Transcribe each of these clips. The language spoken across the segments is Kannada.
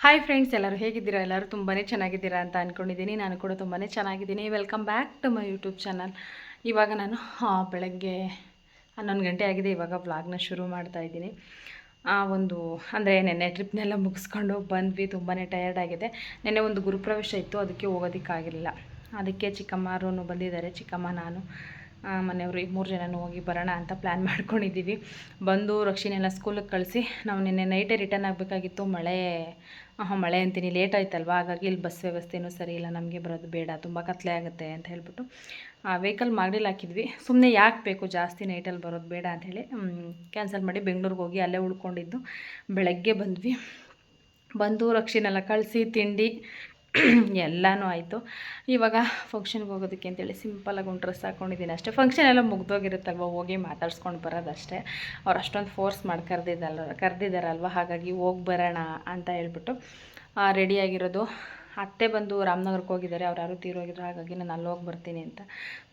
ಹಾಯ್ ಫ್ರೆಂಡ್ಸ್ ಎಲ್ಲರೂ ಹೇಗಿದ್ದೀರಾ? ಎಲ್ಲರೂ ತುಂಬಾ ಚೆನ್ನಾಗಿದ್ದೀರಾ ಅಂತ ಅಂದ್ಕೊಂಡಿದ್ದೀನಿ ನಾನು ಕೂಡ ತುಂಬಾ ಚೆನ್ನಾಗಿದ್ದೀನಿ. Welcome back to my YouTube channel ಇವಾಗ ನಾನು ಬೆಳಗ್ಗೆ ಹನ್ನೊಂದು ಗಂಟೆ ಆಗಿದೆ. ಇವಾಗ ವ್ಲಾಗ್ನ ಶುರು ಮಾಡ್ತಾ ಇದ್ದೀನಿ. ಆ, ಒಂದು, ಅಂದರೆ ನೆನ್ನೆ ಟ್ರಿಪ್ನೆಲ್ಲ ಮುಗಿಸ್ಕೊಂಡು ಬಂದ್ವಿ. ತುಂಬಾ ಟಯರ್ಡ್ ಆಗಿದೆ. ನೆನ್ನೆ ಒಂದು ಗುರುಪ್ರವೇಶ ಇತ್ತು. ಅದಕ್ಕೆ ಹೋಗೋದಕ್ಕಾಗಿರಲಿಲ್ಲ ಅದಕ್ಕೆ ಚಿಕ್ಕಮ್ಮರೂ ಬಂದಿದ್ದಾರೆ. ಚಿಕ್ಕಮ್ಮ, ನಾನು ಮನೆಯವರು ಈ ಮೂರು ಜನನೂ ಹೋಗಿ ಬರೋಣ ಅಂತ ಪ್ಲ್ಯಾನ್ ಮಾಡ್ಕೊಂಡಿದ್ದೀವಿ. ಬಂದು ರಕ್ಷಿನೆಲ್ಲ ಸ್ಕೂಲಿಗೆ ಕಳಿಸಿ ನಾವು ನಿನ್ನೆ ನೈಟೇ ರಿಟರ್ನ್ ಆಗಬೇಕಾಗಿತ್ತು. ಮಳೆ ಆಹಾ, ಮಳೆ ಅಂತೀನಿ ಲೇಟ್ ಆಯ್ತಲ್ವಾ? ಹಾಗಾಗಿ ಇಲ್ಲಿ ಬಸ್ ವ್ಯವಸ್ಥೆನೂ ಸರಿ ಇಲ್ಲ ನಮಗೆ ಬರೋದು ಬೇಡ ತುಂಬ ಕತ್ಲೆ ಆಗುತ್ತೆ ಅಂತ ಹೇಳ್ಬಿಟ್ಟು ಆ ವೆಹಿಕಲ್ ಮಾಡಿಲ್ಲ ಹಾಕಿದ್ವಿ. ಸುಮ್ಮನೆ ಯಾಕೆ ಬೇಕು? ಜಾಸ್ತಿ ನೈಟಲ್ಲಿ ಬರೋದು ಬೇಡ ಅಂಥೇಳಿ ಕ್ಯಾನ್ಸಲ್ ಮಾಡಿ ಬೆಂಗಳೂರಿಗೆ ಹೋಗಿ ಅಲ್ಲೇ ಉಳ್ಕೊಂಡಿದ್ದು. ಬೆಳಗ್ಗೆ ಬಂದ್ವಿ. ಬಂದು ರಕ್ಷಿನೆಲ್ಲ ಕಳಿಸಿ ತಿಂಡಿ ಎಲ್ಲನೂ ಆಯಿತು. ಇವಾಗ ಫಂಕ್ಷನ್ಗೆ ಹೋಗೋದಕ್ಕೆ ಅಂತೇಳಿ ಸಿಂಪಲಾಗಿ ಒಂದು ಡ್ರೆಸ್ ಹಾಕ್ಕೊಂಡಿದ್ದೀನಿ ಅಷ್ಟೇ. ಫಂಕ್ಷನ್ ಎಲ್ಲ ಮುಗ್ದೋಗಿರುತ್ತಲ್ವ? ಹೋಗಿ ಮಾತಾಡ್ಸ್ಕೊಂಡು ಬರೋದಷ್ಟೇ ಅವ್ರು ಅಷ್ಟೊಂದು ಫೋರ್ಸ್ ಮಾಡಿ ಕರೆದಿದ್ದಲ್ಲ ಕರೆದಿದ್ದಾರಲ್ವ? ಹಾಗಾಗಿ ಹೋಗಿ ಬರೋಣ ಅಂತ ಹೇಳ್ಬಿಟ್ಟು ರೆಡಿಯಾಗಿರೋದು ಅತ್ತೆ ಬಂದು ರಾಮನಗರಕ್ಕೆ ಹೋಗಿದ್ದಾರೆ. ಅವ್ರು ಯಾರು ತೀರೋಗಿದ್ರು ಹಾಗಾಗಿ ನಾನು ಅಲ್ಲಿ ಹೋಗಿ ಬರ್ತೀನಿ ಅಂತ.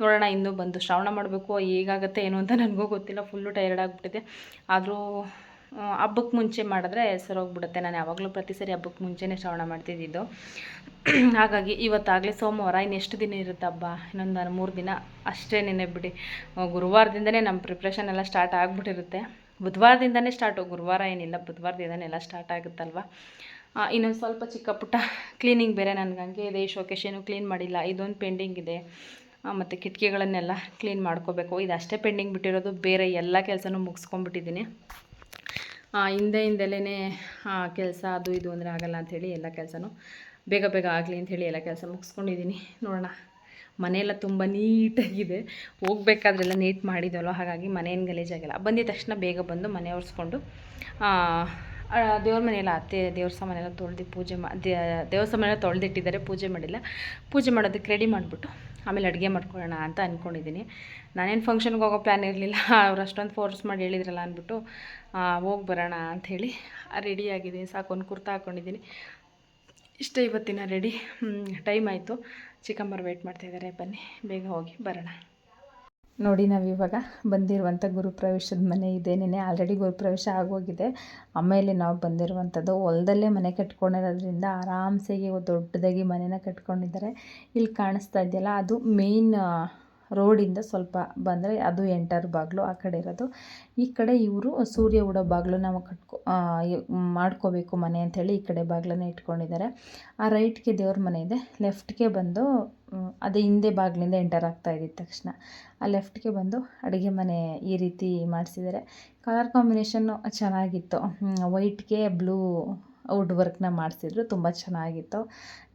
ನೋಡೋಣ ಇನ್ನೂ ಬಂದು ಶ್ರವಣ ಮಾಡಬೇಕು, ಹೇಗಾಗತ್ತೆ ಏನು ಅಂತ ನನಗೂ ಗೊತ್ತಿಲ್ಲ. ಫುಲ್ಲು ಟೈರ್ಡ್ ಆಗಿಬಿಟ್ಟಿದೆ. ಆದರೂ ಹಬ್ಬಕ್ಕೆ ಮುಂಚೆ ಮಾಡಿದ್ರೆ ಸರೋಗ್ಬಿಡುತ್ತೆ ನಾನು ಯಾವಾಗಲೂ ಪ್ರತಿ ಸರಿ ಹಬ್ಬಕ್ಕೆ ಮುಂಚೆನೇ ಶ್ರವಣ ಮಾಡ್ತಿದ್ದಿದ್ದು. ಹಾಗಾಗಿ ಇವತ್ತಾಗಲೇ ಸೋಮವಾರ, ಇನ್ನೆಷ್ಟು ದಿನ ಇರುತ್ತೆ ಹಬ್ಬ? ಇನ್ನೊಂದು ಮೂರು ದಿನ? ಅಷ್ಟೇ ನೆನೆ ಬಿಡಿ ಗುರುವಾರದಿಂದನೇ ನಮ್ಮ ಪ್ರಿಪ್ರೇಷನ್ ಎಲ್ಲ ಸ್ಟಾರ್ಟ್ ಆಗಿಬಿಟ್ಟಿರುತ್ತೆ. ಬುಧವಾರದಿಂದನೇ ಸ್ಟಾರ್ಟು ಗುರುವಾರ ಏನಿಲ್ಲ ಬುಧವಾರದಿಂದನೇ ಎಲ್ಲ ಸ್ಟಾರ್ಟ್ ಆಗುತ್ತಲ್ವ ಇನ್ನೊಂದು ಸ್ವಲ್ಪ ಚಿಕ್ಕ ಪುಟ್ಟ ಕ್ಲೀನಿಂಗ್ ಬೇರೆ ನನಗೆ ಹಂಗೆ ಇದೆ. ಶೋಕೇಶೇನು ಕ್ಲೀನ್ ಮಾಡಿಲ್ಲ. ಇದೊಂದು ಪೆಂಡಿಂಗ್ ಇದೆ. ಮತ್ತು ಕಿಟಕಿಗಳನ್ನೆಲ್ಲ ಕ್ಲೀನ್ ಮಾಡ್ಕೋಬೇಕು. ಇದಷ್ಟೇ ಪೆಂಡಿಂಗ್ ಬಿಟ್ಟಿರೋದು. ಬೇರೆ ಎಲ್ಲ ಕೆಲಸನೂ ಮುಗಿಸ್ಕೊಂಡ್ಬಿಟ್ಟಿದ್ದೀನಿ. ಹಿಂದೆ ಹಿಂದೆಲೇ ಕೆಲಸ ಅದು ಇದು ಅಂದರೆ ಆಗಲ್ಲ ಅಂಥೇಳಿ ಎಲ್ಲ ಕೆಲಸನೂ ಬೇಗ ಬೇಗ ಆಗಲಿ ಅಂಥೇಳಿ ಎಲ್ಲ ಕೆಲಸ ಮುಗಿಸ್ಕೊಂಡಿದ್ದೀನಿ ನೋಡೋಣ. ಮನೆಯೆಲ್ಲ ತುಂಬ ನೀಟಾಗಿದೆ. ಹೋಗ್ಬೇಕಾದ್ರೆಲ್ಲ ನೀಟ್ ಮಾಡಿದ್ವಲ್ವ? ಹಾಗಾಗಿ ಮನೇನು ಗಲೀಜಾಗಿಲ್ಲ ಬಂದಿದ ತಕ್ಷಣ ಬೇಗ ಬಂದು ಮನೆ ಒರೆಸ್ಕೊಂಡು ದೇವ್ರ ಮನೆಯೆಲ್ಲ ಅತ್ತೆ ದೇವ್ರ ಸಾಮಾನೆಲ್ಲ ತೊಳೆದು ಪೂಜೆ ಮಾ ದೇವ್ರ ಸಾಮಾನೆಲ್ಲ ತೊಳೆದಿಟ್ಟಿದ್ದಾರೆ. ಪೂಜೆ ಮಾಡಿಲ್ಲ. ಪೂಜೆ ಮಾಡೋದಕ್ಕೆ ರೆಡಿ ಮಾಡಿಬಿಟ್ಟು ಆಮೇಲೆ ಅಡುಗೆ ಮಾಡ್ಕೊಳ್ಳೋಣ ಅಂತ ಅಂದ್ಕೊಂಡಿದ್ದೀನಿ ನಾನೇನು ಫಂಕ್ಷನ್ಗೆ ಹೋಗೋ ಪ್ಲ್ಯಾನ್ ಇರಲಿಲ್ಲ, ಅವ್ರು ಅಷ್ಟೊಂದು ಫೋರ್ಸ್ ಮಾಡಿ ಹೇಳಿದ್ರಲ್ಲ ಅಂದ್ಬಿಟ್ಟು ಹೋಗಿ ಬರೋಣ ಅಂಥೇಳಿ ರೆಡಿಯಾಗಿದ್ದೀನಿ ಸಾಕು, ಒಂದು ಕುರ್ತಾ ಹಾಕ್ಕೊಂಡಿದ್ದೀನಿ ಇಷ್ಟೇ ಇವತ್ತಿನ ರೆಡಿ ಟೈಮ್ ಆಯಿತು. ಚಿಕ್ಕಮ್ಮರು ವೆಯ್ಟ್ ಮಾಡ್ತಾಯಿದ್ದಾರೆ ಬನ್ನಿ, ಬೇಗ ಹೋಗಿ ಬರೋಣ. ನೋಡಿ, ನಾವಿವಾಗ ಬಂದಿರುವಂಥ ಗುರುಪ್ರವೇಶದ ಮನೆ ಇದೇನೇ ಆಲ್ರೆಡಿ ಗುರುಪ್ರವೇಶ ಆಗೋಗಿದೆ. ಆಮೇಲೆ ನಾವು ಬಂದಿರುವಂಥದ್ದು ಹೊಲದಲ್ಲೇ ಮನೆ ಕಟ್ಕೊಂಡಿರೋದ್ರಿಂದ ಆರಾಮ್ಸೆಗೆ ದೊಡ್ಡದಾಗಿ ಮನೆನ ಕಟ್ಕೊಂಡಿದ್ದಾರೆ. ಇಲ್ಲಿ ಕಾಣಿಸ್ತಾ ಇದೆಯಲ್ಲ, ಅದು ಮೇಯ್ನ್ ರೋಡಿಂದ ಸ್ವಲ್ಪ ಬಂದರೆ ಅದು ಎಂಟರ್ ಬಾಗಿಲು ಆ ಕಡೆ ಇರೋದು. ಈ ಕಡೆ ಇವರು ಸೂರ್ಯ ಉಡೋ ಬಾಗಿಲು ನಾವು ಕಟ್ಕೊ ಮಾಡ್ಕೋಬೇಕು ಮನೆ ಅಂಥೇಳಿ ಈ ಕಡೆ ಬಾಗಿಲನ್ನ ಇಟ್ಕೊಂಡಿದ್ದಾರೆ. ಆ ರೈಟ್ಗೆ ದೇವ್ರ ಮನೆ ಇದೆ. ಲೆಫ್ಟ್ಗೆ ಬಂದು ಅದೇ ಹಿಂದೆ ಬಾಗಿಲಿಂದ ಎಂಟರ್ ಆಗ್ತಾ ಇದ್ದಿದ್ದ ತಕ್ಷಣ ಆ ಲೆಫ್ಟ್ಗೆ ಬಂದು ಅಡುಗೆ ಮನೆ ಈ ರೀತಿ ಮಾಡಿಸಿದ್ದಾರೆ. ಕಲರ್ ಕಾಂಬಿನೇಷನ್ನು ಚೆನ್ನಾಗಿತ್ತು. ವೈಟ್ಗೆ ಬ್ಲೂ ವುಡ್ ವರ್ಕ್ನ ಮಾಡಿಸಿದ್ರು, ತುಂಬ ಚೆನ್ನಾಗಿತ್ತು.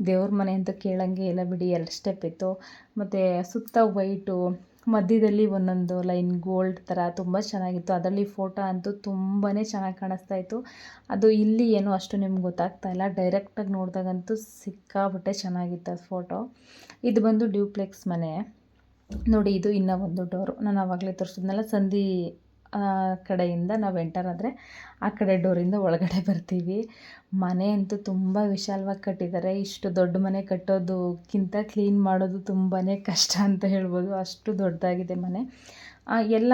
ದೇವ್ರ ಮನೆ ಅಂತ ಕೇಳಂಗೆ ಇಲ್ಲ ಬಿಡಿ, ಎರಡು ಸ್ಟೆಪ್ ಇತ್ತು. ಮತ್ತು ಸುತ್ತ ವೈಟು, ಮಧ್ಯದಲ್ಲಿ ಒಂದೊಂದು ಲೈನ್ ಗೋಲ್ಡ್ ಥರ ತುಂಬ ಚೆನ್ನಾಗಿತ್ತು. ಅದರಲ್ಲಿ ಫೋಟೋ ಅಂತೂ ತುಂಬಾ ಚೆನ್ನಾಗಿ ಕಾಣಿಸ್ತಾ ಇತ್ತು. ಅದು ಇಲ್ಲಿ ಏನು ಅಷ್ಟು ನಿಮ್ಗೆ ಗೊತ್ತಾಗ್ತಾ ಇಲ್ಲ. ಡೈರೆಕ್ಟಾಗಿ ನೋಡಿದಾಗಂತೂ ಸಿಕ್ಕಾಬಟ್ಟೆ ಚೆನ್ನಾಗಿತ್ತು ಅದು ಫೋಟೋ. ಇದು ಬಂದು ಡ್ಯೂಪ್ಲೆಕ್ಸ್ ಮನೆ. ನೋಡಿ, ಇದು ಇನ್ನೂ ಒಂದು ಡೋರು. ನಾನು ಆವಾಗಲೇ ತೋರಿಸಿದ್ನಲ್ಲ, ಸಂಧಿ ಕಡೆಯಿಂದ ನಾವು ಎಂಟರ್ ಆದರೆ ಆ ಕಡೆ ಡೋರಿಂದ ಒಳಗಡೆ ಬರ್ತೀವಿ. ಮನೆ ಅಂತೂ ತುಂಬ ವಿಶಾಲವಾಗಿ ಕಟ್ಟಿದ್ದಾರೆ ಇಷ್ಟು ದೊಡ್ಡ ಮನೆ ಕಟ್ಟೋದಕ್ಕಿಂತ ಕ್ಲೀನ್ ಮಾಡೋದು ತುಂಬಾ ಕಷ್ಟ ಅಂತ ಹೇಳ್ಬೋದು. ಅಷ್ಟು ದೊಡ್ಡದಾಗಿದೆ ಮನೆ. ಎಲ್ಲ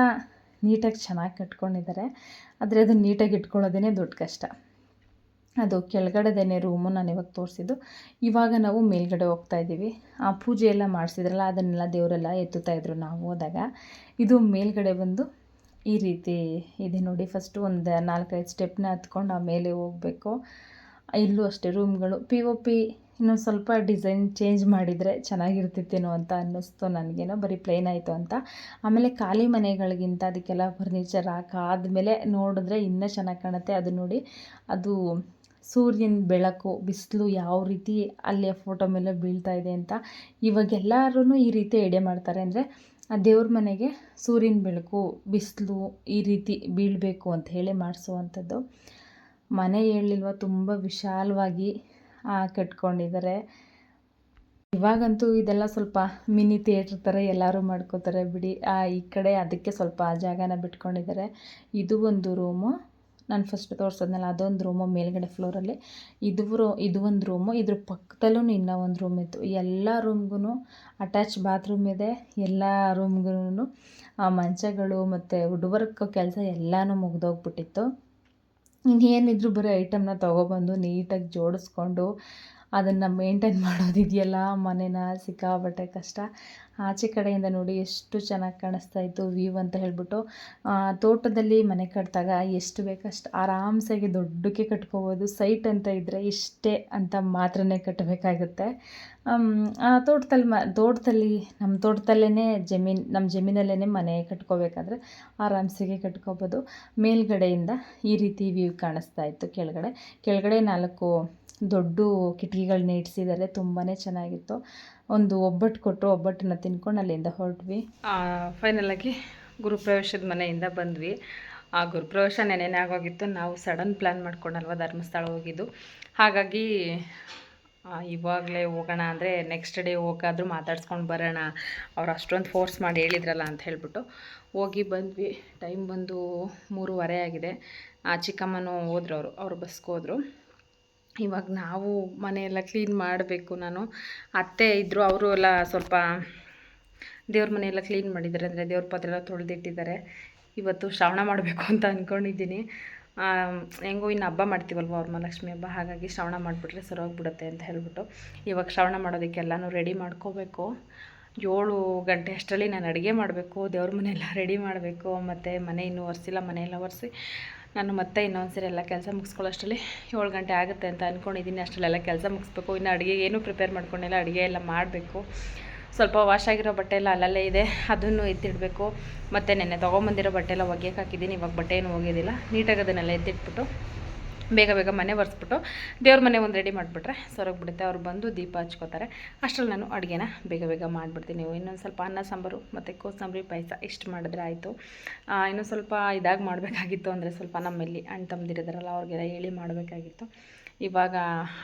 ನೀಟಾಗಿ ಚೆನ್ನಾಗಿ ಕಟ್ಕೊಂಡಿದ್ದಾರೆ ಆದರೆ ಅದು ನೀಟಾಗಿ ಇಟ್ಕೊಳ್ಳೋದೇ ದೊಡ್ಡ ಕಷ್ಟ. ಅದು ಕೆಳಗಡೆದೇನೆ ರೂಮು ನಾನು ಇವಾಗ ತೋರಿಸಿದ್ದು. ಇವಾಗ ನಾವು ಮೇಲ್ಗಡೆ ಹೋಗ್ತಾ ಇದ್ದೀವಿ. ಆ ಪೂಜೆ ಎಲ್ಲ ಮಾಡಿಸಿದ್ರಲ್ಲ, ಅದನ್ನೆಲ್ಲ ದೇವರೆಲ್ಲ ಎತ್ತುತ್ತಾ ಇದ್ರು ನಾವು ಹೋದಾಗ ಇದು ಮೇಲ್ಗಡೆ ಬಂದು ಈ ರೀತಿ ಇದೆ ನೋಡಿ. ಫಸ್ಟು ಒಂದು ನಾಲ್ಕೈದು ಸ್ಟೆಪ್ನ ಹತ್ಕೊಂಡು ಆಮೇಲೆ ಹೋಗಬೇಕು. ಇಲ್ಲೂ ಅಷ್ಟೇ ರೂಮ್ಗಳು ಪಿ ಒ ಪಿ ಇನ್ನೊಂದು ಸ್ವಲ್ಪ ಡಿಸೈನ್ ಚೇಂಜ್ ಮಾಡಿದರೆ ಚೆನ್ನಾಗಿರ್ತಿತ್ತೇನೋ ಅಂತ ಅನ್ನಿಸ್ತು ನನಗೇನೋ. ಬರೀ ಪ್ಲೇನ್ ಆಯಿತು ಅಂತ. ಆಮೇಲೆ ಖಾಲಿ ಮನೆಗಳಿಗಿಂತ ಅದಕ್ಕೆಲ್ಲ ಫರ್ನಿಚರ್ ಹಾಕಾದ್ಮೇಲೆ ನೋಡಿದ್ರೆ ಇನ್ನೂ ಚೆನ್ನಾಗಿ ಕಾಣುತ್ತೆ. ಅದು ನೋಡಿ, ಅದು ಸೂರ್ಯನ ಬೆಳಕು, ಬಿಸಿಲು ಯಾವ ರೀತಿ ಅಲ್ಲಿ ಫೋಟೋ ಮೇಲೆ ಬೀಳ್ತಾ ಇದೆ ಅಂತ. ಇವಾಗೆಲ್ಲರೂ ಈ ರೀತಿ ಐಡಿಯಾ ಮಾಡ್ತಾರೆ. ಅಂದರೆ ಆ ದೇವ್ರ ಮನೆಗೆ ಸೂರ್ಯನ ಬೆಳಕು ಬಿಸಿಲು ಈ ರೀತಿ ಬೀಳಬೇಕು ಅಂತ ಹೇಳಿ ಮಾಡಿಸುವಂಥದ್ದು. ಮನೆ ಹೇಳಿಲ್ವ ತುಂಬ ವಿಶಾಲವಾಗಿ ಆ, ಕಟ್ಕೊಂಡಿದ್ದಾರೆ. ಇವಾಗಂತೂ ಇದೆಲ್ಲ ಸ್ವಲ್ಪ ಮಿನಿ ಥಿಯೇಟ್ರ್ ಥರ ಎಲ್ಲರೂ ಮಾಡ್ಕೋತಾರೆ. ಬಿಡಿ ಆ, ಈ ಕಡೆ ಅದಕ್ಕೆ ಸ್ವಲ್ಪ ಜಾಗನ ಬಿಟ್ಕೊಂಡಿದ್ದಾರೆ. ಇದು ಒಂದು ರೂಮು. ನಾನು ಫಸ್ಟ್ ತೋರಿಸೋದ್ನಲ್ಲ, ಅದೊಂದು ರೂಮು ಮೇಲ್ಗಡೆ ಫ್ಲೋರಲ್ಲಿ ಇದು ರೂ, ಇದು ಒಂದು ರೂಮು ಇದ್ರ ಪಕ್ಕದಲ್ಲೂ ಇನ್ನೂ ಒಂದು ರೂಮ್ ಇತ್ತು. ಎಲ್ಲ ರೂಮ್ಗೂ ಅಟ್ಯಾಚ್ ಬಾತ್ರೂಮ್ ಇದೆ. ಎಲ್ಲ ರೂಮ್ಗೂ ಮಂಚಗಳು ಮತ್ತು ವುಡ್ ವರ್ಕ್ ಕೆಲಸ ಎಲ್ಲನೂ ಮುಗ್ದೋಗ್ಬಿಟ್ಟಿತ್ತು. ಇನ್ನೇನಿದ್ರು ಬರೀ ಐಟಮ್ನ ತೊಗೊಬಂದು ನೀಟಾಗಿ ಜೋಡಿಸ್ಕೊಂಡು ಅದನ್ನು ಮೇಂಟೈನ್ ಮಾಡೋದಿದೆಯಲ್ಲ ಮನೇನ, ಸಿಕ್ಕಾಪಟ್ಟೆ ಕಷ್ಟ. ಆಚೆ ಕಡೆಯಿಂದ ನೋಡಿ ಎಷ್ಟು ಚೆನ್ನಾಗಿ ಕಾಣಿಸ್ತಾ ಇತ್ತು ವ್ಯೂ ಅಂತ ಹೇಳ್ಬಿಟ್ಟು. ತೋಟದಲ್ಲಿ ಮನೆ ಕಟ್ಟಿದಾಗ ಎಷ್ಟು ಬೇಕಷ್ಟು ಆರಾಮ್ಸಾಗಿ ದೊಡ್ಡಕ್ಕೆ ಕಟ್ಕೋಬೋದು. ಸೈಟ್ ಅಂತ ಇದ್ದರೆ ಇಷ್ಟೇ ಅಂತ ಮಾತ್ರನೇ ಕಟ್ಟಬೇಕಾಗುತ್ತೆ ಆ, ತೋಟದಲ್ಲಿ ಮ, ತೋಟದಲ್ಲಿ ನಮ್ಮ ತೋಟದಲ್ಲೇ ಜಮೀನ್ ನಮ್ಮ ಜಮೀನಲ್ಲೇ ಮನೆ ಕಟ್ಕೋಬೇಕಾದ್ರೆ ಆರಾಮ್ಸಾಗಿ ಕಟ್ಕೋಬೋದು. ಮೇಲ್ಗಡೆಯಿಂದ ಈ ರೀತಿ ವ್ಯೂ ಕಾಣಿಸ್ತಾ ಇತ್ತು ಕೆಳಗಡೆ. ಕೆಳಗಡೆ ನಾಲ್ಕು ದೊಡ್ಡ ಕಿಟಕಿಗಳನ್ನ ಇಡ್ಸಿದ್ದಾರೆ. ತುಂಬಾ ಚೆನ್ನಾಗಿತ್ತು. ಒಂದು ಒಬ್ಬಟ್ಟು ಕೊಟ್ಟು ಒಬ್ಬಟ್ಟನ್ನ ತಿನ್ಕೊಂಡು ಅಲ್ಲಿಂದ ಹೊರಟ್ವಿ. ಫೈನಲಾಗಿ ಗುರುಪ್ರವೇಶದ ಮನೆಯಿಂದ ಬಂದ್ವಿ. ಆ ಗುರುಪ್ರವೇಶ ನೆನೆನೆ ಆಗೋಗಿತ್ತು. ನಾವು ಸಡನ್ ಪ್ಲ್ಯಾನ್ ಮಾಡ್ಕೊಂಡಲ್ವ ಧರ್ಮಸ್ಥಳ ಹೋಗಿದ್ದು. ಹಾಗಾಗಿ ಇವಾಗಲೇ ಹೋಗೋಣ ಅಂದರೆ ನೆಕ್ಸ್ಟ್ ಡೇ ಹೋಗಾದರೂ ಮಾತಾಡ್ಸ್ಕೊಂಡು ಬರೋಣ. ಅವ್ರು ಅಷ್ಟೊಂದು ಫೋರ್ಸ್ ಮಾಡಿ ಹೇಳಿದ್ರಲ್ಲ ಅಂತ ಹೇಳ್ಬಿಟ್ಟು ಹೋಗಿ ಬಂದ್ವಿ. ಟೈಮ್ ಬಂದು ಮೂರುವರೆ ಆಗಿದೆ. ಆ ಚಿಕ್ಕಮ್ಮನೂ ಹೋದ್ರು ಅವರು. ಅವರು ಬಸ್ಗೆ ಹೋದರು. ಇವಾಗ ನಾವು ಮನೆಯೆಲ್ಲ ಕ್ಲೀನ್ ಮಾಡಬೇಕು ನಾನು. ಅತ್ತೆ ಇದ್ದರು ಅವರು ಎಲ್ಲ ಸ್ವಲ್ಪ ದೇವ್ರ ಮನೆಯೆಲ್ಲ ಕ್ಲೀನ್ ಮಾಡಿದ್ದಾರೆ ಅಂದರೆ ದೇವ್ರ ಪಾತ್ರೆ ಎಲ್ಲ ತೊಳೆದಿಟ್ಟಿದ್ದಾರೆ. ಇವತ್ತು ಶ್ರವಣ ಮಾಡಬೇಕು ಅಂತ ಅಂದ್ಕೊಂಡಿದ್ದೀನಿ ಹೆಂಗೋ ಇನ್ನು ಹಬ್ಬ ಮಾಡ್ತೀವಲ್ವ ಅವ್ರ ಮಹಾಲಕ್ಷ್ಮಿ ಹಬ್ಬ, ಹಾಗಾಗಿ ಶ್ರವಣ ಮಾಡಿಬಿಟ್ರೆ ಸರೋಗ್ಬಿಡುತ್ತೆ ಅಂತ ಹೇಳ್ಬಿಟ್ಟು ಇವಾಗ ಶ್ರವಣ ಮಾಡೋದಕ್ಕೆಲ್ಲನೂ ರೆಡಿ ಮಾಡ್ಕೋಬೇಕು. ಏಳು ಗಂಟೆ ಅಷ್ಟರಲ್ಲಿ ನಾನು ಅಡುಗೆ ಮಾಡಬೇಕು, ದೇವ್ರ ಮನೆಯೆಲ್ಲ ರೆಡಿ ಮಾಡಬೇಕು, ಮತ್ತು ಮನೆ ಇನ್ನೂ ಒರೆಸಿಲ್ಲ, ಮನೆಯೆಲ್ಲ ಒರೆಸಿ. ನಾನು ಮತ್ತೆ ಇನ್ನೊಂದು ಸರಿ ಎಲ್ಲ ಕೆಲಸ ಮುಗಿಸ್ಕೊಳ್ಳೋಷ್ಟರಲ್ಲಿ ಏಳು ಗಂಟೆ ಆಗುತ್ತೆ ಅಂತ ಅಂದ್ಕೊಂಡಿದ್ದೀನಿ ಅಷ್ಟರಲ್ಲೆಲ್ಲ ಕೆಲಸ ಮುಗಿಸ್ಬೇಕು. ಇನ್ನು ಅಡುಗೆ ಏನೂ ಪ್ರಿಪೇರ್ ಮಾಡ್ಕೊಂಡಿಲ್ಲ. ಅಡುಗೆ ಎಲ್ಲ ಮಾಡಬೇಕು. ಸ್ವಲ್ಪ ವಾಶ್ ಆಗಿರೋ ಬಟ್ಟೆ ಎಲ್ಲ ಅಲ್ಲಲ್ಲೇ ಇದೆ. ಅದನ್ನು ಎತ್ತಿಡಬೇಕು. ಮತ್ತು ನೆನ್ನೆ ತೊಗೊಂಬಂದಿರೋ ಬಟ್ಟೆ ಎಲ್ಲ ಒಗೆಯಕ್ಕೆ ಹಾಕಿದ್ದೀನಿ. ಇವಾಗ ಬಟ್ಟೆ ಏನು ಒಗೆಯೋದಿಲ್ಲ ನೀಟಾಗಿ ಅದನ್ನೆಲ್ಲ ಎತ್ತಿಟ್ಬಿಟ್ಟು ಬೇಗ ಬೇಗ ಮನೆ ಒರೆಸ್ಬಿಟ್ಟು ದೇವ್ರ ಮನೆ ಒಂದು ರೆಡಿ ಮಾಡಿಬಿಟ್ರೆ ಸೊರಗ್ಬಿಡುತ್ತೆ. ಅವ್ರು ಬಂದು ದೀಪ ಹಚ್ಕೋತಾರೆ. ಅಷ್ಟರಲ್ಲಿ ನಾನು ಅಡುಗೆನ ಬೇಗ ಬೇಗ ಮಾಡಿಬಿಡ್ತೀನಿ. ಇನ್ನೊಂದು ಸ್ವಲ್ಪ ಅನ್ನ, ಸಾಂಬಾರು ಮತ್ತು ಕೋಸಂಬರಿ, ಪಾಯಸ ಇಷ್ಟು ಮಾಡಿದ್ರೆ ಆಯಿತು. ಇನ್ನೂ ಸ್ವಲ್ಪ ಇದಾಗಿ ಮಾಡಬೇಕಾಗಿತ್ತು ಅಂದರೆ ಸ್ವಲ್ಪ ನಮ್ಮಲ್ಲಿ ಅಣ್ಣ ತಮ್ಮದಿರಿದಾರಲ್ಲ ಅವ್ರಿಗೆಲ್ಲ ಹೇಳಿ ಮಾಡಬೇಕಾಗಿತ್ತು. ಇವಾಗ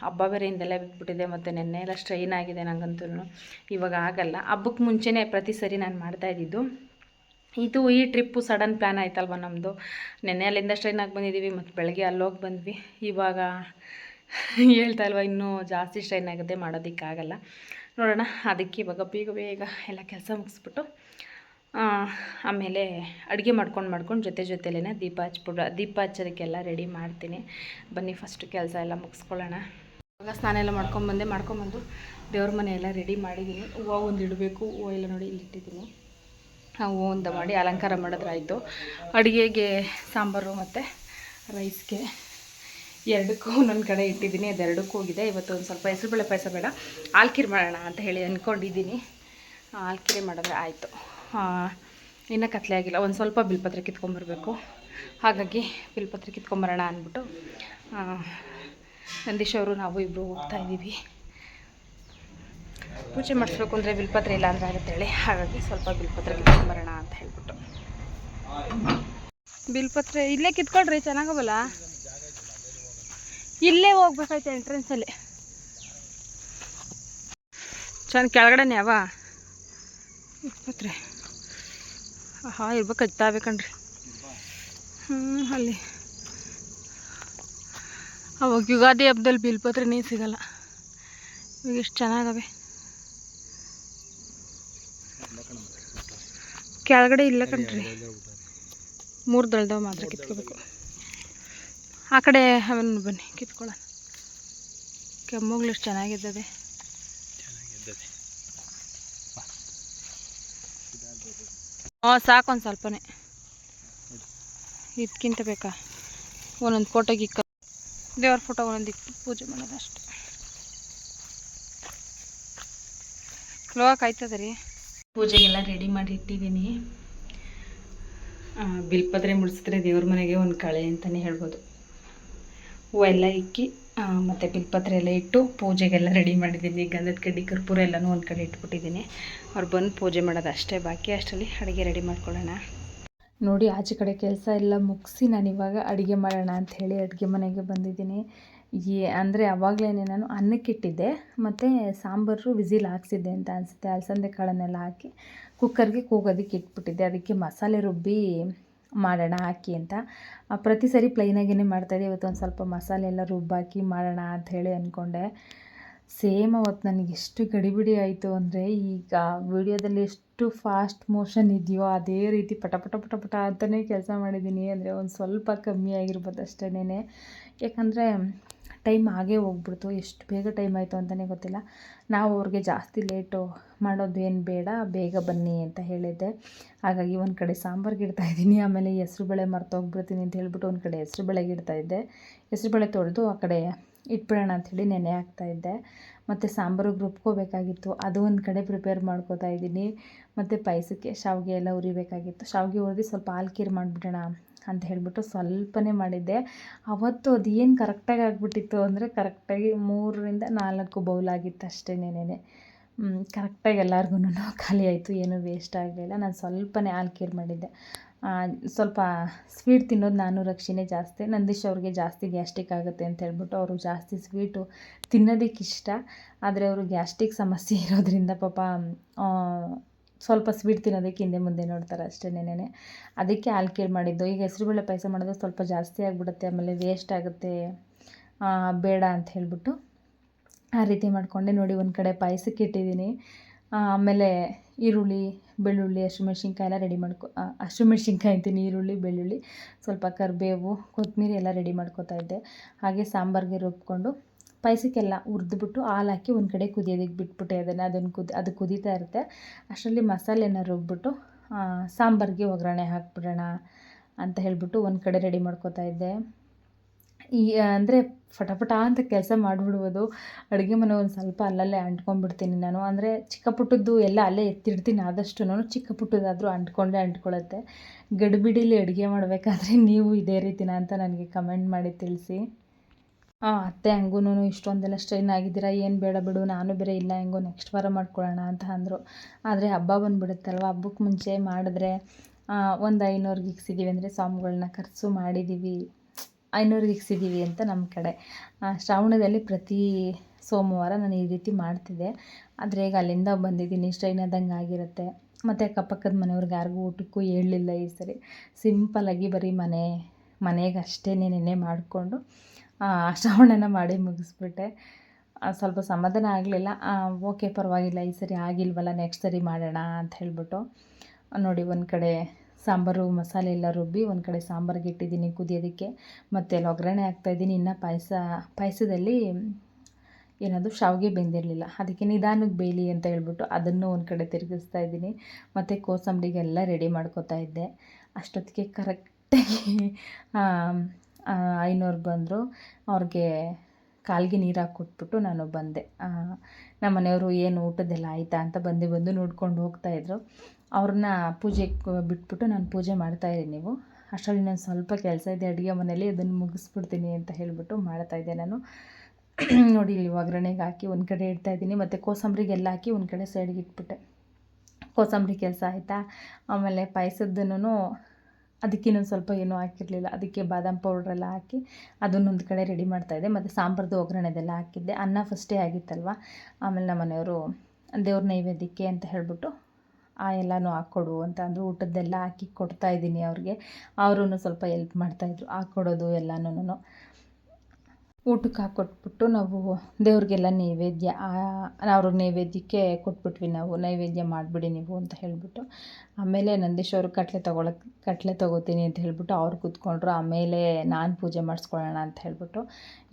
ಹಬ್ಬ ಬೇರೆ ಹಿಂದೆಲ್ಲ ಬಿಟ್ಬಿಟ್ಟಿದೆ ಮತ್ತು ನೆನ್ನೆ ಎಲ್ಲ ಸ್ಟ್ರೈನ್ ಆಗಿದೆ ನನಗಂತೂ ಇವಾಗ ಆಗಲ್ಲ. ಹಬ್ಬಕ್ಕೆ ಮುಂಚೆನೇ ಪ್ರತಿ ಸರಿ ನಾನು ಮಾಡ್ತಾ ಇದ್ದಿದ್ದು. ಇದು ಈ ಟ್ರಿಪ್ಪು ಸಡನ್ ಪ್ಲ್ಯಾನ್ ಆಯ್ತಲ್ವ ನಮ್ಮದು ನೆನ್ನೆ ಅಲ್ಲಿಂದ ಸ್ಟ್ರೈನಾಗಿ ಬಂದಿದ್ದೀವಿ ಮತ್ತು ಬೆಳಗ್ಗೆ ಅಲ್ಲೋಗಿ ಬಂದ್ವಿ. ಇವಾಗ ಹೇಳ್ತಾ ಇಲ್ವ, ಇನ್ನೂ ಜಾಸ್ತಿ ಸ್ಟ್ರೈನ್ ಆಗುತ್ತೆ ಮಾಡೋದಕ್ಕಾಗಲ್ಲ. ನೋಡೋಣ, ಅದಕ್ಕೆ ಇವಾಗ ಬೇಗ ಬೇಗ ಎಲ್ಲ ಕೆಲಸ ಮುಗಿಸ್ಬಿಟ್ಟು ಆಮೇಲೆ ಅಡುಗೆ ಮಾಡ್ಕೊಂಡು ಮಾಡ್ಕೊಂಡು ಜೊತೆ ಜೊತೆಲೇ ದೀಪ ಹಚ್ಬಿಡ, ದೀಪ ಹಚ್ಚೋದಕ್ಕೆಲ್ಲ ರೆಡಿ ಮಾಡ್ತೀನಿ. ಬನ್ನಿ ಫಸ್ಟ್ ಕೆಲಸ ಎಲ್ಲ ಮುಗಿಸ್ಕೊಳ್ಳೋಣ. ಇವಾಗ ಸ್ನಾನ ಎಲ್ಲ ಮಾಡ್ಕೊಂಬಂದೆ, ಮಾಡ್ಕೊಂಬಂದು ದೇವ್ರ ಮನೆ ಎಲ್ಲ ರೆಡಿ ಮಾಡಿದ್ದೀನಿ ಹೂವು ಒಂದು ಇಡಬೇಕು, ಹೂವು ಎಲ್ಲ ನೋಡಿ ಇಲ್ಲಿ ಆ ಒಂದು ಮಾಡಿ ಅಲಂಕಾರ ಮಾಡಿದ್ರಾಯಿತು. ಅಡುಗೆಗೆ ಸಾಂಬಾರು ಮತ್ತು ರೈಸ್ಗೆ ಎರಡಕ್ಕೂ ನನ್ನ ಕಡೆ ಇಟ್ಟಿದ್ದೀನಿ, ಅದೆರಡಕ್ಕೂ ಹೋಗಿದೆ. ಇವತ್ತು ಒಂದು ಸ್ವಲ್ಪ ಹೆಸರುಬೇಳೆ ಪಾಯಸ ಬೇಡ ಆಲ್ಕಿರಿ ಮಾಡೋಣ ಅಂತ ಹೇಳಿ ಅಂದ್ಕೊಂಡಿದ್ದೀನಿ ಆಲ್ಕಿರಿ ಮಾಡಿದ್ರೆ ಆಯಿತು. ಇನ್ನೂ ಕತ್ಲೆ ಆಗಿಲ್ಲ, ಒಂದು ಸ್ವಲ್ಪ ಬಿಲ್ಪತ್ರೆ ಕಿತ್ಕೊಂಬರ್ಬೇಕು. ಹಾಗಾಗಿ ಬಿಲ್ಪತ್ರೆ ಕಿತ್ಕೊಂಬರೋಣ ಅಂದ್ಬಿಟ್ಟು ನಂದೀಶ್ ಅವರು, ನಾವು ಇಬ್ಬರು ಹೋಗ್ತಾ ಇದ್ದೀವಿ. ಪೂಜೆ ಮಾಡಿಸ್ಬೇಕು ಅಂದರೆ ಬಿಲ್ಪತ್ರ ಇಲ್ಲ ಅಂದರೆ ಆಗುತ್ತೆ ಹೇಳಿ. ಹಾಗಾಗಿ ಸ್ವಲ್ಪ ಬಿಲ್ಪತ್ರ ಬಿಲ್ಪತ್ರೆ ಕಿತ್ಕೊಂಬರೋಣ ಅಂತ ಹೇಳ್ಬಿಟ್ಟು. ಬಿಲ್ಪತ್ರೆ ಇಲ್ಲೇ ಕಿತ್ಕೊಳ್ರಿ, ಚೆನ್ನಾಗವಲ್ಲ? ಇಲ್ಲೇ ಹೋಗ್ಬೇಕಾಯ್ತು ಎಂಟ್ರೆನ್ಸಲ್ಲಿ ಚೆನ್ನ ಕೆಳಗಡೆನೇ ಅವ? ಬಿಲ್ಪತ್ರೆ. ಹಾ ಇರ್ಬೇಕು ಹ್ಮ್ ಹ್ಞೂ ಅಲ್ಲಿ. ಅವಾಗ ಯುಗಾದಿ ಹಬ್ಬದಲ್ಲಿ ಬಿಲ್ಪತ್ರೆನೇ ಸಿಗಲ್ಲ. ಇವಾಗ ಎಷ್ಟು ಚೆನ್ನಾಗವೆ. ಕೆಳಗಡೆ ಇಲ್ಲ ಕಣ್ರಿ. ಮೂರು ದಳದವ ಮಾತ್ರ ಕಿತ್ಕೋಬೇಕು. ಆ ಕಡೆ ಅವನು ಬನ್ನಿ ಕಿತ್ಕೊಳ್ಳೋಣ. ಕೆಮ್ಮುಗಳು ಎಷ್ಟು ಚೆನ್ನಾಗಿದ್ದದೆ ಹಾಂ ಸಾಕು ಒಂದು ಸ್ವಲ್ಪನೇ. ಇದಕ್ಕಿಂತ ಬೇಕಾ? ಒಂದೊಂದು ಫೋಟೋಗೆ ಇಕ್ಕ. ದೇವ್ರ ಫೋಟೋ ಒಂದೊಂದು ಇಕ್ಕಿ ಪೂಜೆ ಮಾಡೋದು ಅಷ್ಟೆ ಕ್ಲೋಕ್ ಆಯ್ತದ ರೀ? ಪೂಜೆಗೆಲ್ಲ ರೆಡಿ ಮಾಡಿ ಇಟ್ಟಿದ್ದೀನಿ. ಬಿಲ್ಪತ್ರೆ ಮುಡಿಸಿದ್ರೆ ದೇವ್ರ ಮನೆಗೆ ಒಂದು ಕಳೆ ಅಂತಲೇ ಹೇಳ್ಬೋದು. ಹೂವೆಲ್ಲ ಇಕ್ಕಿ ಮತ್ತು ಬಿಲ್ಪತ್ರೆ ಎಲ್ಲ ಇಟ್ಟು ಪೂಜೆಗೆಲ್ಲ ರೆಡಿ ಮಾಡಿದ್ದೀನಿ. ಗಂಧದ ಕಡ್ಡಿ, ಕರ್ಪೂರ ಎಲ್ಲನೂ ಒಂದು ಕಡೆ ಇಟ್ಬಿಟ್ಟಿದ್ದೀನಿ. ಅವ್ರು ಬಂದು ಪೂಜೆ ಮಾಡೋದು ಅಷ್ಟೇ, ಬಾಕಿ ಅಷ್ಟರಲ್ಲಿ ಅಡುಗೆ ರೆಡಿ ಮಾಡ್ಕೊಳ್ಳೋಣ. ನೋಡಿ, ಆಚೆ ಕಡೆ ಕೆಲಸ ಎಲ್ಲ ಮುಗಿಸಿ ನಾನು ಇವಾಗ ಅಡುಗೆ ಮಾಡೋಣ ಅಂತ ಹೇಳಿ ಅಡುಗೆ ಮನೆಗೆ ಬಂದಿದ್ದೀನಿ. ಈ ಅಂದರೆ ಅವಾಗಲೇ ನಾನು ಅನ್ನಕ್ಕಿಟ್ಟಿದ್ದೆ ಮತ್ತು ಸಾಂಬಾರು ವಿಸಿಲ್ ಹಾಕ್ಸಿದ್ದೆ ಅಂತ ಅನಿಸುತ್ತೆ. ಅಲಸಂದೆ ಕಾಳನ್ನೆಲ್ಲ ಹಾಕಿ ಕುಕ್ಕರ್ಗೆ ಕೂಗೋದಕ್ಕೆ ಇಟ್ಬಿಟ್ಟಿದ್ದೆ. ಅದಕ್ಕೆ ಮಸಾಲೆ ರುಬ್ಬಿ ಮಾಡೋಣ, ಹಾಕಿ ಅಂತ. ಪ್ರತಿ ಸರಿ ಪ್ಲೈನಾಗೇ ಮಾಡ್ತಾಯಿದ್ದೆ ಇವತ್ತು ಒಂದು ಸ್ವಲ್ಪ ಮಸಾಲೆ ಎಲ್ಲ ರುಬ್ಬಾಕಿ ಮಾಡೋಣ ಅಂತ ಹೇಳಿ ಅಂದ್ಕೊಂಡೆ ಸೇಮ್ ಅವತ್ತು ನನಗೆ ಎಷ್ಟು ಗಡಿಬಿಡಿ ಆಯಿತು ಅಂದರೆ ಈಗ ವಿಡಿಯೋದಲ್ಲಿ ಎಷ್ಟು ಫಾಸ್ಟ್ ಮೋಷನ್ ಇದೆಯೋ ಅದೇ ರೀತಿ ಪಟ ಪಟ ಪಟ ಪಟ ಅಂತಲೇ ಕೆಲಸ ಮಾಡಿದ್ದೀನಿ. ಅಂದರೆ ಒಂದು ಸ್ವಲ್ಪ ಕಮ್ಮಿ ಆಗಿರ್ಬೋದು ಅಷ್ಟೇನೆ ಯಾಕಂದರೆ ಟೈಮ್ ಆಗೇ ಹೋಗ್ಬಿಡ್ತು, ಎಷ್ಟು ಬೇಗ ಟೈಮ್ ಆಯಿತು ಅಂತಲೇ ಗೊತ್ತಿಲ್ಲ. ನಾವು ಅವ್ರಿಗೆ ಜಾಸ್ತಿ ಲೇಟು ಮಾಡೋದು ಏನು ಬೇಡ, ಬೇಗ ಬನ್ನಿ ಅಂತ ಹೇಳಿದ್ದೆ. ಹಾಗಾಗಿ ಒಂದು ಕಡೆ ಸಾಂಬಾರ್ಗೆ ಇಡ್ತಾ ಇದ್ದೀನಿ, ಆಮೇಲೆ ಹೆಸ್ರುಬೇಳೆ ಮರ್ತೋಗ್ಬಿಡ್ತೀನಿ ಅಂತ ಹೇಳ್ಬಿಟ್ಟು ಒಂದು ಕಡೆ ಹೆಸ್ರುಬೇಳೆಗೆ ಗಿಡ್ತಾಯಿದ್ದೆ ಇದ್ದೆ. ಹೆಸ್ರುಬೇಳೆ ತೊಳೆದು ಆ ಕಡೆ ಇಟ್ಬಿಡೋಣ ಅಂಥೇಳಿ ನೆನೆ ಹಾಕ್ತಾಯಿದ್ದೆ ಮತ್ತು ಸಾಂಬಾರಿಗೆ ರುಬ್ಕೋಬೇಕಾಗಿತ್ತು. ಅದು ಒಂದು ಕಡೆ ಪ್ರಿಪೇರ್ ಮಾಡ್ಕೋತಾ ಇದ್ದೀನಿ. ಮತ್ತು ಪಾಯಸಕ್ಕೆ ಶಾವಿಗೆ ಎಲ್ಲ ಹುರಿಬೇಕಾಗಿತ್ತು. ಶಾವಿಗೆ ಹುರಿದು ಸ್ವಲ್ಪ ಹಾಲು ಮಾಡಿಬಿಡೋಣ ಅಂತ ಹೇಳಿಬಿಟ್ಟು ಸ್ವಲ್ಪನೇ ಮಾಡಿದ್ದೆ. ಅವತ್ತು ಅದು ಏನು ಕರೆಕ್ಟಾಗಿ ಆಗಿಬಿಟ್ಟಿತ್ತು ಅಂದರೆ ಕರೆಕ್ಟಾಗಿ ಮೂರರಿಂದ ನಾಲ್ಕು ಬೌಲ್ ಆಗಿತ್ತು ಅಷ್ಟೇ ನೆನೆ ಕರೆಕ್ಟಾಗಿ ಎಲ್ಲರಿಗೂ ಖಾಲಿ ಆಯಿತು. ಏನೂ ವೇಸ್ಟ್ ಆಗಲಿಲ್ಲ. ನಾನು ಸ್ವಲ್ಪನೇ ಹಾಲು ಮಾಡಿದ್ದೆ. ಸ್ವಲ್ಪ ಸ್ವೀಟ್ ತಿನ್ನೋದು ನಾನು ರಕ್ಷಿನೇ ಜಾಸ್ತಿ. ನಂದೀಶ್ ಅವ್ರಿಗೆ ಜಾಸ್ತಿ ಗ್ಯಾಸ್ಟಿಕ್ ಆಗುತ್ತೆ ಅಂತ ಹೇಳ್ಬಿಟ್ಟು ಅವರು ಜಾಸ್ತಿ ಸ್ವೀಟು ತಿನ್ನೋದಕ್ಕೆ ಇಷ್ಟ. ಆದರೆ ಅವರು ಗ್ಯಾಸ್ಟಿಕ್ ಸಮಸ್ಯೆ ಇರೋದರಿಂದ ಪಾಪ ಸ್ವಲ್ಪ ಸ್ವೀಟ್ ತಿನ್ನೋದಕ್ಕೆ ಹಿಂದೆ ಮುಂದೆ ನೋಡ್ತಾರೆ ಅಷ್ಟೇ ನೆನೆ ಅದಕ್ಕೆ ಹಾಲು ಮಾಡಿದ್ದು. ಈಗ ಹೆಸರುಬೇಳೆ ಪಾಯಸ ಮಾಡಿದ್ರೆ ಸ್ವಲ್ಪ ಜಾಸ್ತಿ ಆಗಿಬಿಡುತ್ತೆ, ಆಮೇಲೆ ವೇಸ್ಟ್ ಆಗುತ್ತೆ ಬೇಡ ಅಂತ ಹೇಳಿಬಿಟ್ಟು ಆ ರೀತಿ ಮಾಡಿಕೊಂಡೆ. ನೋಡಿ ಒಂದು ಕಡೆ ಪಾಯಸಕ್ಕೆ ಇಟ್ಟಿದ್ದೀನಿ. ಆಮೇಲೆ ಈರುಳ್ಳಿ, ಬೆಳ್ಳುಳ್ಳಿ, ಹಸಿಮೆಣ್ಸಿನ್ಕಾಯಿ ಎಲ್ಲ ರೆಡಿ ಮಾಡ್ಕೊ ಹಸಿಮೆಣ್ಸಿನ್ಕಾಯಿ ಅಂತೀನಿ, ಈರುಳ್ಳಿ, ಬೆಳ್ಳುಳ್ಳಿ, ಸ್ವಲ್ಪ ಕರಿಬೇವು, ಕೊತ್ತಂಬರಿ ಎಲ್ಲ ರೆಡಿ ಮಾಡ್ಕೊತಾ ಇದ್ದೆ. ಹಾಗೆ ಸಾಂಬಾರಿಗೆ ರುಬ್ಕೊಂಡು ಪಾಯಸಕ್ಕೆಲ್ಲ ಹುರಿದ್ಬಿಟ್ಟು ಹಾಲು ಹಾಕಿ ಒಂದು ಕಡೆ ಕುದಿಯೋದಕ್ಕೆ ಬಿಟ್ಬಿಟ್ಟೆ ಅದನ್ನು ಅದನ್ನು ಕುದಿ ಅದು ಕುದೀತಾ ಇರುತ್ತೆ. ಅಷ್ಟರಲ್ಲಿ ಮಸಾಲೆನ ರುಬ್ಬಿಟ್ಟು ಸಾಂಬಾರಿಗೆ ಒಗ್ಗರಣೆ ಹಾಕ್ಬಿಡೋಣ ಅಂತ ಹೇಳಿಬಿಟ್ಟು ಒಂದು ಕಡೆ ರೆಡಿ ಮಾಡ್ಕೊತಾ ಇದ್ದೆ. ಈ, ಅಂದರೆ ಫಟಾಫಟ ಅಂತ ಕೆಲಸ ಮಾಡಿಬಿಡ್ಬೋದು. ಅಡುಗೆ ಮನೆ ಒಂದು ಸ್ವಲ್ಪ ಅಲ್ಲಲ್ಲೇ ಅಂಟ್ಕೊಂಡ್ಬಿಡ್ತೀನಿ ನಾನು. ಅಂದರೆ ಚಿಕ್ಕ ಪುಟ್ಟದ್ದು ಎಲ್ಲ ಅಲ್ಲೇ ಎತ್ತಿಡ್ತೀನಿ. ಆದಷ್ಟು ನಾನು ಚಿಕ್ಕ ಪುಟ್ಟದಾದರೂ ಅಂಟ್ಕೊಂಡೇ ಅಂಟ್ಕೊಳ್ಳುತ್ತೆ ಗಡಿಬಿಡಿಲಿ ಅಡುಗೆ ಮಾಡಬೇಕಾದ್ರೆ ನೀವು ಇದೇ ರೀತಿನ ಅಂತ ನನಗೆ ಕಮೆಂಟ್ ಮಾಡಿ ತಿಳಿಸಿ. ಹಾಂ ಅತ್ತೆ ಹಂಗೂ ಇಷ್ಟೊಂದೆಲ್ಲ ಸ್ಟ್ರೈನ್ ಆಗಿದ್ದೀರಾ? ಏನು ಬೇಡ ಬಿಡು, ನಾನು ಬೇರೆ ಇಲ್ಲ, ಹೆಂಗೋ ನೆಕ್ಸ್ಟ್ ವಾರ ಮಾಡ್ಕೊಳ್ಳೋಣ ಅಂತ ಅಂದರು. ಆದರೆ ಹಬ್ಬ ಬಂದುಬಿಡುತ್ತಲ್ವ? ಹಬ್ಬಕ್ಕೆ ಮುಂಚೆ ಮಾಡಿದ್ರೆ ಒಂದು ಐನೂರು ಇಕ್ಸಿದ್ದೀವಿ ಅಂದರೆ ಸ್ವಾಮಿಗಳನ್ನ ಖರ್ಚು ಮಾಡಿದ್ದೀವಿ ಐನೂರಿಗೆ ಇಕ್ಸಿದ್ದೀವಿ ಅಂತ ನಮ್ಮ ಕಡೆ. ಶ್ರಾವಣದಲ್ಲಿ ಪ್ರತಿ ಸೋಮವಾರ ನಾನು ಈ ರೀತಿ ಮಾಡ್ತಿದ್ದೆ. ಆದರೆ ಈಗ ಅಲ್ಲಿಂದ ಬಂದಿದ್ದೀನಿ ಸ್ಟ್ರೈನ್ ಆದಂಗೆ ಆಗಿರುತ್ತೆ. ಮತ್ತು ಅಕ್ಕಪಕ್ಕದ ಮನೆಯವ್ರಿಗೆ ಯಾರಿಗೂ ಊಟಕ್ಕೂ ಹೇಳಲಿಲ್ಲ ಈ ಸರಿ. ಸಿಂಪಲ್ಲಾಗಿ ಬರೀ ಮನೆ ಮನೆಗೆ ಅಷ್ಟೇ ನೆನೆ ಮಾಡಿಕೊಂಡು ಶ್ರಾವಣನ ಮಾಡಿ ಮುಗಿಸ್ಬಿಟ್ಟೆ. ಸ್ವಲ್ಪ ಸಮಾಧಾನ ಆಗಲಿಲ್ಲ. ಓಕೆ ಪರವಾಗಿಲ್ಲ, ಈ ಸರಿ ಆಗಿಲ್ವಲ್ಲ ನೆಕ್ಸ್ಟ್ ಸರಿ ಮಾಡೋಣ ಅಂತ ಹೇಳಿಬಿಟ್ಟು ನೋಡಿ ಒಂದು ಕಡೆ ಸಾಂಬಾರು, ಮಸಾಲೆ ಎಲ್ಲ ರುಬ್ಬಿ ಒಂದು ಕಡೆ ಸಾಂಬಾರಿಗೆ ಇಟ್ಟಿದ್ದೀನಿ ಕುದಿಯೋದಕ್ಕೆ. ಮತ್ತು ಅಲ್ಲಿ ಒಗ್ಗರಣೆ ಹಾಕ್ತಾಯಿದ್ದೀನಿ ಇನ್ನು ಪಾಯಸ, ಪಾಯಸದಲ್ಲಿ ಏನದು ಶಾವಿಗೆ ಬೆಂದಿರಲಿಲ್ಲ. ಅದಕ್ಕೆ ನಿಧಾನಕ್ಕೆ ಬೇಯಲಿ ಅಂತ ಹೇಳ್ಬಿಟ್ಟು ಅದನ್ನು ಒಂದು ಕಡೆ ತಿರುಗಿಸ್ತಾ ಇದ್ದೀನಿ. ಮತ್ತು ಕೋಸಂಬರಿಗೆಲ್ಲ ರೆಡಿ ಮಾಡ್ಕೋತಾ ಇದ್ದೆ. ಅಷ್ಟೊತ್ತಿಗೆ ಕರೆಕ್ಟಾಗಿ ಐನೋರು ಬಂದರು. ಅವ್ರಿಗೆ ಕಾಲಿಗೆ ನೀರು ಹಾಕ್ಕೊಟ್ಬಿಟ್ಟು ನಾನು ಬಂದೆ. ನಮ್ಮ ಮನೆಯವರು ಏನು ಊಟದೆಲ್ಲ ಆಯಿತಾ ಅಂತ ಬಂದು ಬಂದು ನೋಡ್ಕೊಂಡು ಹೋಗ್ತಾಯಿದ್ರು ಅವ್ರನ್ನ ಪೂಜೆಗೆ ಬಿಟ್ಬಿಟ್ಟು ನಾನು ಪೂಜೆ ಮಾಡ್ತಾಯಿದ್ದೆ ನೀವು. ಅಷ್ಟರಲ್ಲಿ ನಾನು ಸ್ವಲ್ಪ ಕೆಲಸ ಇದೆ. ಅಡುಗೆ ಮನೇಲಿ ಅದನ್ನು ಮುಗಿಸ್ಬಿಡ್ತೀನಿ ಅಂತ ಹೇಳಿಬಿಟ್ಟು ಮಾಡ್ತಾಯಿದ್ದೆ ನಾನು. ನೋಡಿ, ಇಲ್ಲಿ ಒಗ್ಗರಣೆಗೆ ಹಾಕಿ ಒಂದು ಕಡೆ ಇಡ್ತಾಯಿದ್ದೀನಿ ಮತ್ತು ಕೋಸಂಬರಿಗೆಲ್ಲ ಹಾಕಿ ಒಂದು ಕಡೆ ಸೈಡ್ಗೆ ಇಟ್ಬಿಟ್ಟೆ. ಕೋಸಂಬರಿ ಕೆಲಸ ಆಯಿತಾ? ಆಮೇಲೆ ಪಾಯಸದ್ದನ್ನು ಅದಕ್ಕೆ ಇನ್ನೊಂದು ಸ್ವಲ್ಪ ಏನೂ ಹಾಕಿರಲಿಲ್ಲ. ಅದಕ್ಕೆ ಬಾದಾಮ್ ಪೌಡ್ರೆಲ್ಲ ಹಾಕಿ ಅದನ್ನೊಂದು ಕಡೆ ರೆಡಿ ಮಾಡ್ತಾಯಿದ್ದೆ ಮತ್ತು ಸಾಂಬಾರ್ದು ಒಗ್ಗರಣೆದೆಲ್ಲ ಹಾಕಿದ್ದೆ. ಅನ್ನ ಫಸ್ಟೇ ಆಗಿತ್ತಲ್ವ? ಆಮೇಲೆ ನಮ್ಮ ಮನೆಯವರು ದೇವ್ರ ನೈವೇದ್ಯಕ್ಕೆ ಅಂತ ಹೇಳಿಬಿಟ್ಟು ಆ ಎಲ್ಲನೂ ಹಾಕ್ಕೊಡು ಅಂತ ಅಂದರು, ಊಟದ್ದೆಲ್ಲ ಹಾಕಿ ಕೊಡ್ತಾ ಇದ್ದೀನಿ ಅವ್ರಿಗೆ. ಅವ್ರೂ ಸ್ವಲ್ಪ ಎಲ್ಪ್ ಮಾಡ್ತಾಯಿದ್ರು ಹಾಕ್ಕೊಡೋದು ಎಲ್ಲನೂ ಊಟಕ್ಕೆ ಹಾಕ್ಕೊಟ್ಬಿಟ್ಟು ನಾವು ದೇವ್ರಿಗೆಲ್ಲ ನೈವೇದ್ಯ ಅವ್ರಿಗೆ ನೈವೇದ್ಯಕ್ಕೆ ಕೊಟ್ಬಿಟ್ವಿ ನಾವು. ನೈವೇದ್ಯ ಮಾಡಿಬಿಡಿ ನೀವು ಅಂತ ಹೇಳಿಬಿಟ್ಟು. ಆಮೇಲೆ ನಂದೀಶ್ ಅವರು ಕಟ್ಲೆ ತೊಗೊಳಕ್ಕೆ ಕಟ್ಲೆ ತೊಗೋತೀನಿ ಅಂತ ಹೇಳಿಬಿಟ್ಟು ಅವ್ರು ಕೂತ್ಕೊಂಡ್ರು. ಆಮೇಲೆ ನಾನು ಪೂಜೆ ಮಾಡಿಸ್ಕೊಳ್ಳೋಣ ಅಂತ ಹೇಳಿಬಿಟ್ಟು.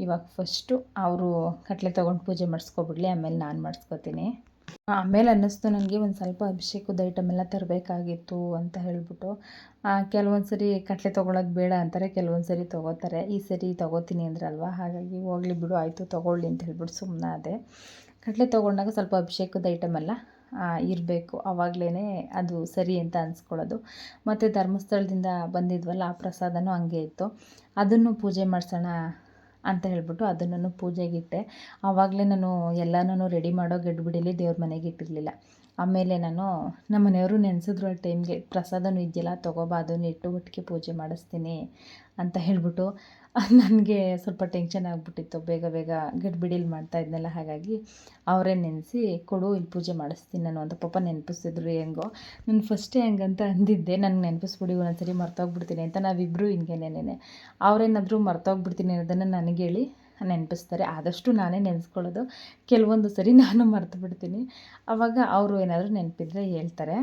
ಇವಾಗ ಫಸ್ಟು ಅವರು ಕಟ್ಲೆ ತೊಗೊಂಡು ಪೂಜೆ ಮಾಡಿಸ್ಕೊಬಿಡ್ಲಿ, ಆಮೇಲೆ ನಾನು ಮಾಡಿಸ್ಕೊತೀನಿ. ಆಮೇಲೆ ಅನ್ನಿಸ್ತು ನನಗೆ ಒಂದು ಸ್ವಲ್ಪ ಅಭಿಷೇಕದ ಐಟಮ್ ಎಲ್ಲ ತರಬೇಕಾಗಿತ್ತು ಅಂತ ಹೇಳಿಬಿಟ್ಟು ಕೆಲವೊಂದು ಸರಿ ಕಟ್ಲೆ ತೊಗೊಳೋದು ಬೇಡ ಅಂತಾರೆ ಕೆಲವೊಂದು ಸರಿ ತೊಗೋತಾರೆ. ಈ ಸರಿ ತೊಗೋತೀನಿ ಅಂದ್ರಲ್ವ? ಹಾಗಾಗಿ ಹೋಗ್ಲಿ ಬಿಡು, ಆಯಿತು, ತೊಗೊಳ್ಳಿ ಅಂತ ಹೇಳ್ಬಿಟ್ಟು ಸುಮ್ಮನಾದೆ ಕಟ್ಲೆ ತೊಗೊಂಡಾಗ ಸ್ವಲ್ಪ ಅಭಿಷೇಕದ ಐಟಮ್ ಎಲ್ಲ ಇರಬೇಕು. ಆವಾಗಲೇ ಅದು ಸರಿ ಅಂತ ಅನ್ಸ್ಕೊಳ್ಳೋದು. ಮತ್ತು ಧರ್ಮಸ್ಥಳದಿಂದ ಬಂದಿದ್ವಲ್ಲ, ಆ ಪ್ರಸಾದನೂ ಹಂಗೆ ಇತ್ತು. ಅದನ್ನು ಪೂಜೆ ಮಾಡಿಸೋಣ ಅಂತ ಹೇಳ್ಬಿಟ್ಟು ಅದನ್ನು ಪೂಜೆಗಿಟ್ಟೆ ಆವಾಗಲೇ ನಾನು ಎಲ್ಲನೂ ರೆಡಿ ಮಾಡೋ ಗಡ್ಬಿಡಿಲಿ ದೇವ್ರ ಮನೆಗೆ ಇಟ್ಟಿರಲಿಲ್ಲ. ಆಮೇಲೆ ನಾನು ನಮ್ಮ ಮನೆಯವರು ನೆನೆಸಿದ್ರು ಆ ಟೈಮ್ಗೆ ಪ್ರಸಾದನೂ ಇದೆಯಲ್ಲ ಬಾ, ಅದನ್ನು ಇಟ್ಟು ಒಟ್ಟಿಗೆ ಪೂಜೆ ಮಾಡಿಸ್ತೀನಿ ಅಂತ ಹೇಳಿಬಿಟ್ಟು ನನಗೆ ಸ್ವಲ್ಪ ಟೆನ್ಷನ್ ಆಗಿಬಿಟ್ಟಿತ್ತು. ಬೇಗ ಬೇಗ ಗಡ್ಬಿಡಿಲಿ ಮಾಡ್ತಾ ಇದ್ನಲ್ಲ, ಹಾಗಾಗಿ ಅವರೇ ನೆನೆಸಿ, ಕೊಡು, ಇಲ್ಲಿ ಪೂಜೆ ಮಾಡಿಸ್ತೀನಿ ನಾನು. ಅಂತ ಪಾಪ ನೆನಪಿಸಿದ್ರು ಹೆಂಗೋ. ನಾನು ಫಸ್ಟೇ ಹೆಂಗಂತ ಅಂದಿದ್ದೆ. ನನಗೆ ನೆನಪಿಸ್ಬಿಡಿ ಒಂದೊಂದ್ಸರಿ ಮರ್ತೋಗ್ಬಿಡ್ತೀನಿ ಅಂತ ನಾವಿಬ್ಬರು ಹಿಂಗೆ ನೆನೆ ಅವರೇನಾದರೂ ಮರ್ತೋಗ್ಬಿಡ್ತೀನಿ ಅನ್ನೋದನ್ನು ನನಗೆ ಹೇಳಿ ನೆನಪಿಸ್ತಾರೆ. ಆದಷ್ಟು ನಾನೇ ನೆನೆಸ್ಕೊಳ್ಳೋದು. ಕೆಲವೊಂದು ಸರಿ ನಾನು ಮರ್ತು ಬಿಡ್ತೀನಿ ಆವಾಗ ಅವರು ಏನಾದರೂ ನೆನಪಿದ್ರೆ ಹೇಳ್ತಾರೆ.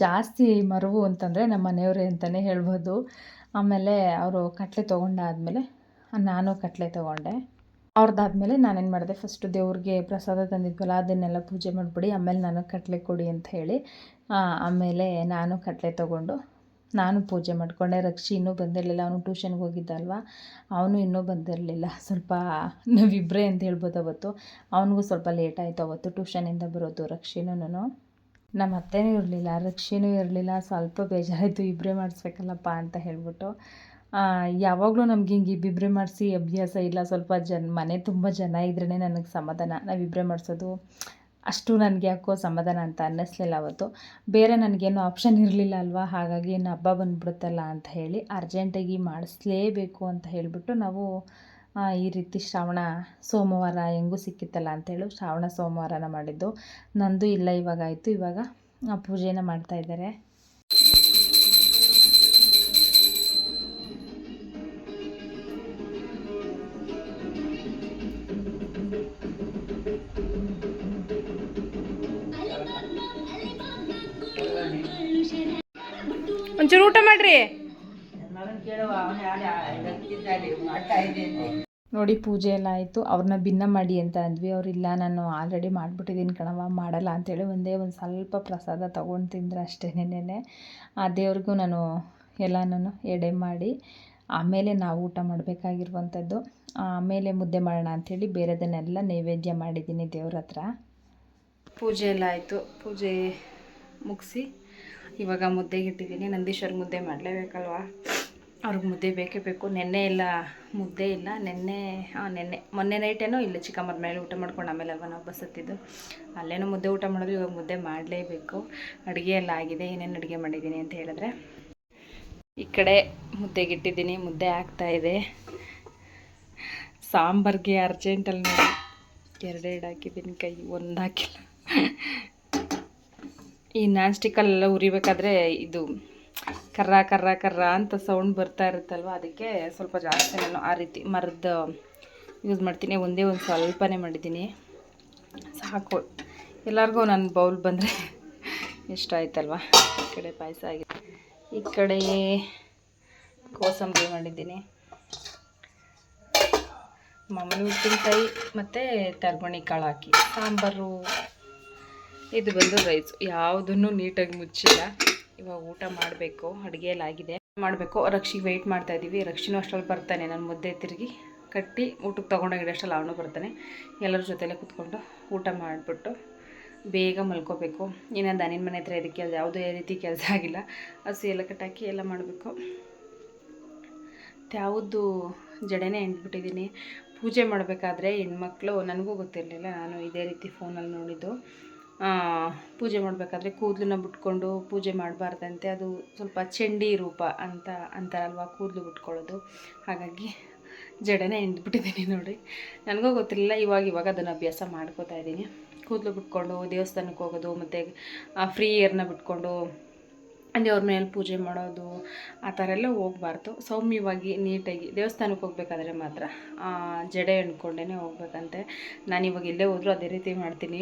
ಜಾಸ್ತಿ ಮರವು ಅಂತಂದರೆ ನಮ್ಮ ಮನೆಯವರೇ ಅಂತಲೇ ಹೇಳ್ಬೋದು. ಆಮೇಲೆ ಅವರು ಕಟ್ಲೆ ತೊಗೊಂಡಾದ್ಮೇಲೆ, ನಾನು ಕಟ್ಲೆ ತೊಗೊಂಡೆ. ಅವ್ರದ್ದಾದ್ಮೇಲೆ ನಾನೇನು ಮಾಡಿದೆ ಫಸ್ಟು ದೇವ್ರಿಗೆ ಪ್ರಸಾದ ತಂದಿದ್ವಲ್ಲ, ಅದನ್ನೆಲ್ಲ ಪೂಜೆ ಮಾಡಿಬಿಡಿ, ಆಮೇಲೆ ನಾನು ಕಟ್ಲೆ ಕೊಡಿ ಅಂತ ಹೇಳಿ ಆಮೇಲೆ ನಾನು ಕಟ್ಲೆ ತೊಗೊಂಡು, ನಾನು ಪೂಜೆ ಮಾಡಿಕೊಂಡೆ. ರಕ್ಷಿ ಇನ್ನೂ ಬಂದಿರಲಿಲ್ಲ, ಅವನು ಟ್ಯೂಷನ್ಗೆ ಹೋಗಿದ್ದ ಅಲ್ವಾ ಅವನು ಇನ್ನೂ ಬಂದಿರಲಿಲ್ಲ. ಸ್ವಲ್ಪ ನಾವಿಬ್ಬರೇ ಅಂತ ಹೇಳ್ಬೋದು ಅವತ್ತು. ಅವನಿಗೂ ಸ್ವಲ್ಪ ಲೇಟ್ ಆಯಿತು ಅವತ್ತು ಟ್ಯೂಷನಿಂದ ಬರೋದು, ರಕ್ಷಿನೂ ನಮ್ಮ ಅತ್ತೆನೂ ಇರಲಿಲ್ಲ, ರಕ್ಷೆನೂ ಇರಲಿಲ್ಲ, ಸ್ವಲ್ಪ ಬೇಜಾರಾಯಿತು ಇಬ್ಬರೇ ಮಾಡಿಸ್ಬೇಕಲ್ಲಪ್ಪ ಅಂತ ಹೇಳ್ಬಿಟ್ಟು. ಯಾವಾಗಲೂ ನಮ್ಗೆ ಹಿಂಗೆ ಇಬ್ಬಿಬ್ಬರೇ ಮಾಡಿಸಿ ಅಭ್ಯಾಸ ಇಲ್ಲ, ಸ್ವಲ್ಪ ಜನ, ಮನೆ ತುಂಬ ಜನ ಇದ್ರೇ ನನಗೆ ಸಮಾಧಾನ. ನಾವಿಬ್ಬರೇ ಮಾಡಿಸೋದು ಅಷ್ಟು ನನಗೆ ಯಾಕೋ ಸಮಾಧಾನ ಅಂತ ಅನ್ನಿಸ್ಲಿಲ್ಲ ಅವತ್ತು. ಬೇರೆ ನನಗೇನು ಆಪ್ಷನ್ ಇರಲಿಲ್ಲ ಅಲ್ವಾ, ಹಾಗಾಗಿ ಏನು ಹಬ್ಬ ಬಂದ್ಬಿಡುತ್ತಲ್ಲ ಅಂತ ಹೇಳಿ ಅರ್ಜೆಂಟಾಗಿ ಮಾಡಿಸ್ಲೇಬೇಕು ಅಂತ ಹೇಳಿಬಿಟ್ಟು ನಾವು ಈ ರೀತಿ ಶ್ರಾವಣ ಸೋಮವಾರ ಹೆಂಗೂ ಸಿಕ್ಕಿತ್ತಲ್ಲ ಅಂತೇಳಿ ಶ್ರಾವಣ ಸೋಮವಾರನ ಮಾಡಿದ್ದು. ನಂದು ಇಲ್ಲ, ಇವಾಗ ಆಯಿತು. ಇವಾಗ ಪೂಜೆನ ಮಾಡ್ತಾ ಇದ್ದಾರೆ. ಒಂಚೂರು ಊಟ ಮಾಡ್ರಿ. ನೋಡಿ ಪೂಜೆ ಎಲ್ಲ ಆಯಿತು. ಅವ್ರನ್ನ ಭಿನ್ನ ಮಾಡಿ ಅಂತ ಅಂದ್ವಿ. ಅವರಿಲ್ಲ ನಾನು ಆಲ್ರೆಡಿ ಮಾಡಿಬಿಟ್ಟಿದ್ದೀನಿ ಕಣವ ಮಾಡಲ್ಲ. ಅಂತೇಳಿ ಒಂದೇ ಒಂದು ಸ್ವಲ್ಪ ಪ್ರಸಾದ ತೊಗೊಂಡು ತಿಂದ್ರೆ ಅಷ್ಟೇ ನೆನೆ ಆ ದೇವ್ರಿಗೂ ನಾನು ಎಲ್ಲನೂ ಎಡೆ ಮಾಡಿ, ಆಮೇಲೆ ನಾವು ಊಟ ಮಾಡಬೇಕಾಗಿರುವಂಥದ್ದು. ಆಮೇಲೆ ಮುದ್ದೆ ಮಾಡೋಣ ಅಂಥೇಳಿ ಬೇರೆದನ್ನೆಲ್ಲ ನೈವೇದ್ಯ ಮಾಡಿದ್ದೀನಿ ದೇವ್ರ ಹತ್ರ. ಪೂಜೆ ಎಲ್ಲ ಆಯಿತು. ಪೂಜೆ ಮುಗಿಸಿ ಇವಾಗ ಮುದ್ದೆಗೆ ಇಟ್ಟಿದ್ದೀನಿ. ನಂದೀಶ್ವರ್ ಮುದ್ದೆ ಮಾಡಲೇಬೇಕಲ್ವಾ? ಅವ್ರಿಗೆ ಮುದ್ದೆ ಬೇಕೇ ಬೇಕು. ನೆನ್ನೆ ಇಲ್ಲ ಮುದ್ದೆ ಇಲ್ಲ. ನೆನ್ನೆ ಹಾಂ ನೆನ್ನೆ, ಮೊನ್ನೆ ನೈಟೇನೋ ಇಲ್ಲ ಚಿಕ್ಕಮ್ಮರ ಮೇಲೆ ಊಟ ಮಾಡ್ಕೊಂಡು ಆಮೇಲೆ ಅಲ್ವಾ ನಾವು ಬಸತ್ತಿದ್ದು ಅಲ್ಲೇನೋ ಮುದ್ದೆ ಊಟ ಮಾಡೋದು ಇವಾಗ ಮುದ್ದೆ ಮಾಡಲೇಬೇಕು. ಅಡುಗೆ ಎಲ್ಲ ಆಗಿದೆ. ಏನೇನು ಅಡುಗೆ ಮಾಡಿದ್ದೀನಿ ಅಂತ ಹೇಳಿದ್ರೆ. ಈ ಕಡೆ ಮುದ್ದೆಗಿಟ್ಟಿದ್ದೀನಿ ಮುದ್ದೆ ಆಗ್ತಾಯಿದೆ ಸಾಂಬಾರ್ಗೆ ಅರ್ಜೆಂಟಲ್ಲಿ ನೋಡಿ. ಎರಡೆರಡು ಹಾಕಿದ್ದೀನಿ ಕೈ, ಒಂದು ಹಾಕಿಲ್ಲ. ಈ ನಾನ್ ಸ್ಟಿಕ್ಕಲ್ಲೆಲ್ಲ ಉರಿಬೇಕಾದ್ರೆ ಇದು ಕರ್ರ ಕರ್ರ ಕರ್ರ ಅಂತ ಸೌಂಡ್ ಬರ್ತಾ ಇರುತ್ತಲ್ವ? ಅದಕ್ಕೆ ಸ್ವಲ್ಪ ಜಾಸ್ತಿ ನಾನು ಆ ರೀತಿ ಮರದ ಯೂಸ್ ಮಾಡ್ತೀನಿ. ಒಂದೇ ಒಂದು ಸ್ವಲ್ಪನೇ ಮಾಡಿದ್ದೀನಿ. ಸಾಕು. ಎಲ್ಲರಿಗೂ ನನ್ನ ಬೌಲ್ ಬಂದರೆ ಇಷ್ಟ ಆಯ್ತಲ್ವ? ಈ ಕಡೆ ಪಾಯಸ ಆಗಿದೆ ಈ ಕಡೆ ಕೋಸಂಬರಿ ಮಾಡಿದ್ದೀನಿ. ಮಾಮೂಲಿ ಉಪ್ಪಿನಕಾಯಿ ಮತ್ತು ತರ್ಬಣಿ ಕಾಳು ಹಾಕಿ. ಸಾಂಬಾರು. ಇದು ಬಂದು ರೈಸು ಯಾವುದನ್ನು ನೀಟಾಗಿ ಮುಚ್ಚಿಲ್ಲ. ಇವಾಗ ಊಟ ಮಾಡಬೇಕು, ಅಡುಗೆ ಎಲ್ಲ ಆಗಿದೆ. ಮಾಡಬೇಕು. ರಕ್ಷಿಗೆ ವೆಯ್ಟ್ ಮಾಡ್ತಾ ಇದ್ದೀವಿ ರಕ್ಷಿನೂ ಅಷ್ಟರಲ್ಲಿ ಬರ್ತಾನೆ. ನಾನು ಮುದ್ದೆ ತಿರುಗಿ ಕಟ್ಟಿ ಊಟಕ್ಕೆ ತೊಗೊಂಡೋಗಿರೋ ಅಷ್ಟರಲ್ಲಿ ಅವನು ಬರ್ತಾನೆ. ಎಲ್ಲರ ಜೊತೆಲೇ ಕೂತ್ಕೊಂಡು ಊಟ ಮಾಡಿಬಿಟ್ಟು ಬೇಗ ಮಲ್ಕೋಬೇಕು. ಇನ್ನೊಂದು ದನಿನ ಮನೆ ಹತ್ರ ಇದಕ್ಕೆ ಯಾವುದೇ ರೀತಿ ಕೆಲಸ ಆಗಿಲ್ಲ. ಹಸು ಎಲ್ಲ ಕಟ್ಟಾಕಿ ಎಲ್ಲ ಮಾಡಬೇಕು. ಯಾವುದು ಜಡೆನೇ ಎಂಟ್ಬಿಟ್ಟಿದ್ದೀನಿ ಪೂಜೆ ಮಾಡಬೇಕಾದ್ರೆ ಹೆಣ್ಮಕ್ಳು, ನನಗೂ ಗೊತ್ತಿರಲಿಲ್ಲ. ನಾನು ಇದೇ ರೀತಿ ಫೋನಲ್ಲಿ ನೋಡಿದ್ದು. ಪೂಜೆ ಮಾಡಬೇಕಾದ್ರೆ ಕೂದಲನ್ನ ಬಿಟ್ಕೊಂಡು ಪೂಜೆ ಮಾಡಬಾರ್ದಂತೆ. ಅದು ಸ್ವಲ್ಪ ಚಂಡಿ ರೂಪ ಅಂತ ಅಂತಾರಲ್ವ, ಕೂದಲು ಬಿಟ್ಕೊಳ್ಳೋದು. ಹಾಗಾಗಿ ಜಡೆನೇ ಎಂದ್ಬಿಟ್ಟಿದ್ದೀನಿ ನೋಡಿ. ನನಗೂ ಗೊತ್ತಿರಲಿಲ್ಲ, ಇವಾಗ ಇವಾಗ ಅದನ್ನು ಅಭ್ಯಾಸ ಮಾಡ್ಕೋತಾ ಇದ್ದೀನಿ. ಕೂದಲು ಬಿಟ್ಕೊಂಡು ದೇವಸ್ಥಾನಕ್ಕೆ ಹೋಗೋದು, ಮತ್ತು ಫ್ರೀ ಏರ್ನ ಬಿಟ್ಕೊಂಡು ದೇವ್ರ ಮೇಲೆ ಪೂಜೆ ಮಾಡೋದು ಆ ಥರ ಎಲ್ಲ ಹೋಗ್ಬಾರ್ದು. ಸೌಮ್ಯವಾಗಿ ನೀಟಾಗಿ ದೇವಸ್ಥಾನಕ್ಕೆ ಹೋಗ್ಬೇಕಾದ್ರೆ ಮಾತ್ರ. ಜಡೆ ಎಣ್ಕೊಂಡೇ ಹೋಗ್ಬೇಕಂತೆ. ನಾನು ಇವಾಗ ಎಲ್ಲೇ ಹೋದರೂ ಅದೇ ರೀತಿ ಮಾಡ್ತೀನಿ.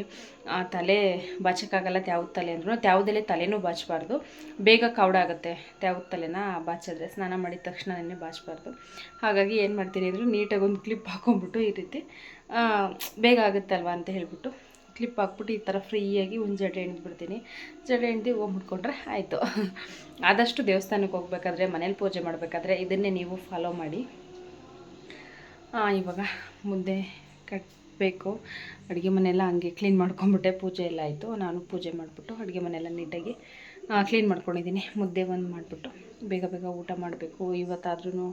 ಆ, ತಲೆ ಬಾಚಕ್ಕಾಗಲ್ಲ ತ್ಯಾವ್ದ ತಲೆ ಅಂದ್ರೂ. ತ್ಯಾವ್ದಲ್ಲೇ ತಲೆನೂ ಬಾಚಬಾರ್ದು. ಬೇಗ ಕೌಡಾಗುತ್ತೆ ತ್ಯಾವ್ದ ತಲೆನ ಬಾಚಿದ್ರೆ ಸ್ನಾನ ಮಾಡಿದ ತಕ್ಷಣನೇ ಬಾಚಬಾರ್ದು. ಹಾಗಾಗಿ ಏನು ಮಾಡ್ತೀನಿ ಅಂದರೆ ನೀಟಾಗಿ ಒಂದು ಕ್ಲಿಪ್ ಹಾಕೊಂಡ್ಬಿಟ್ಟು ಈ ರೀತಿ ಬೇಗ ಆಗುತ್ತಲ್ವ ಅಂತ ಹೇಳ್ಬಿಟ್ಟು ಕ್ಲಿಪ್ ಹಾಕ್ಬಿಟ್ಟು ಈ ಥರ ಫ್ರೀಯಾಗಿ ಒಂದು ಜಡೆ ಎಣ್ದ್ಬಿಡ್ತೀನಿ ಜಡೆ ಎಣ್ದು ಹೋಗ್ಬಿಟ್ಕೊಂಡ್ರೆ ಆಯಿತು. ಆದಷ್ಟು ದೇವಸ್ಥಾನಕ್ಕೆ ಹೋಗ್ಬೇಕಾದ್ರೆ, ಮನೇಲಿ ಪೂಜೆ ಮಾಡಬೇಕಾದ್ರೆ ಇದನ್ನೇ ನೀವು ಫಾಲೋ ಮಾಡಿ. ಇವಾಗ ಮುದ್ದೆ ಕಟ್ಟಬೇಕು ಅಡುಗೆ ಮನೆಯೆಲ್ಲ ಹಂಗೆ ಕ್ಲೀನ್ ಮಾಡ್ಕೊಂಬಿಟ್ಟೆ ಪೂಜೆ ಎಲ್ಲ ಆಯಿತು. ನಾನು ಪೂಜೆ ಮಾಡಿಬಿಟ್ಟು ಅಡುಗೆ ಮನೆಯೆಲ್ಲ ನೀಟಾಗಿ ಕ್ಲೀನ್ ಮಾಡ್ಕೊಂಡಿದ್ದೀನಿ. ಮುದ್ದೆ ಒಂದು ಮಾಡಿಬಿಟ್ಟು ಬೇಗ ಬೇಗ ಊಟ ಮಾಡಬೇಕು. ಇವತ್ತಾದ್ರೂ